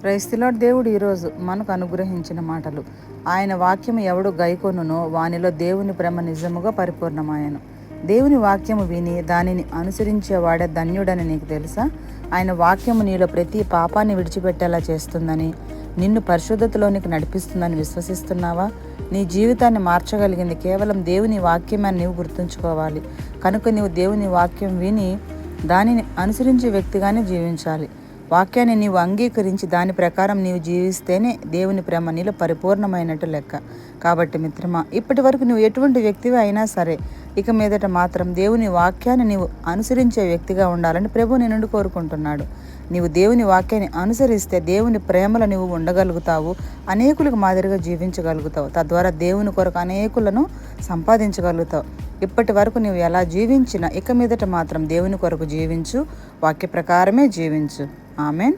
క్రైస్తులో దేవుడు ఈరోజు మనకు అనుగ్రహించిన మాటలు. ఆయన వాక్యము ఎవడు గైకొనునో వానిలో దేవుని ప్రేమ నిజముగా పరిపూర్ణమాయను. దేవుని వాక్యము విని దానిని అనుసరించేవాడే ధన్యుడని నీకు తెలుసా? ఆయన వాక్యము నీలో ప్రతి పాపాన్ని విడిచిపెట్టేలా చేస్తుందని నిన్ను పరిశుద్ధతలోనికి నడిపిస్తుందని విశ్వసిస్తున్నావా? నీ జీవితాన్ని మార్చగలిగింది కేవలం దేవుని వాక్యమని నీవు గుర్తుంచుకోవాలి. కనుక నీవు దేవుని వాక్యం విని దానిని అనుసరించే వ్యక్తిగానే జీవించాలి. వాక్యాన్ని నీవు అంగీకరించి దాని ప్రకారం నీవు జీవిస్తేనే దేవుని ప్రేమ నీలో పరిపూర్ణమైనట్టు లెక్క. కాబట్టి మిత్రమా ఇప్పటి వరకు నువ్వు ఎటువంటి వ్యక్తివి అయినా సరే ఇక మీదట మాత్రం దేవుని వాక్యాన్ని నీవు అనుసరించే వ్యక్తిగా ఉండాలని ప్రభు నీ నుండి కోరుకుంటున్నాడు. నీవు దేవుని వాక్యాన్ని అనుసరిస్తే దేవుని ప్రేమలో నీవు ఉండగలుగుతావు అనేకులకు మాదిరిగా జీవించగలుగుతావు. తద్వారా దేవుని కొరకు అనేకులను సంపాదించగలుగుతావు. ఇప్పటి వరకు నీవు ఎలా జీవించినా ఇక మీదట మాత్రం దేవుని కొరకు జీవించు వాక్య ప్రకారమే జీవించు. ఆమెన్.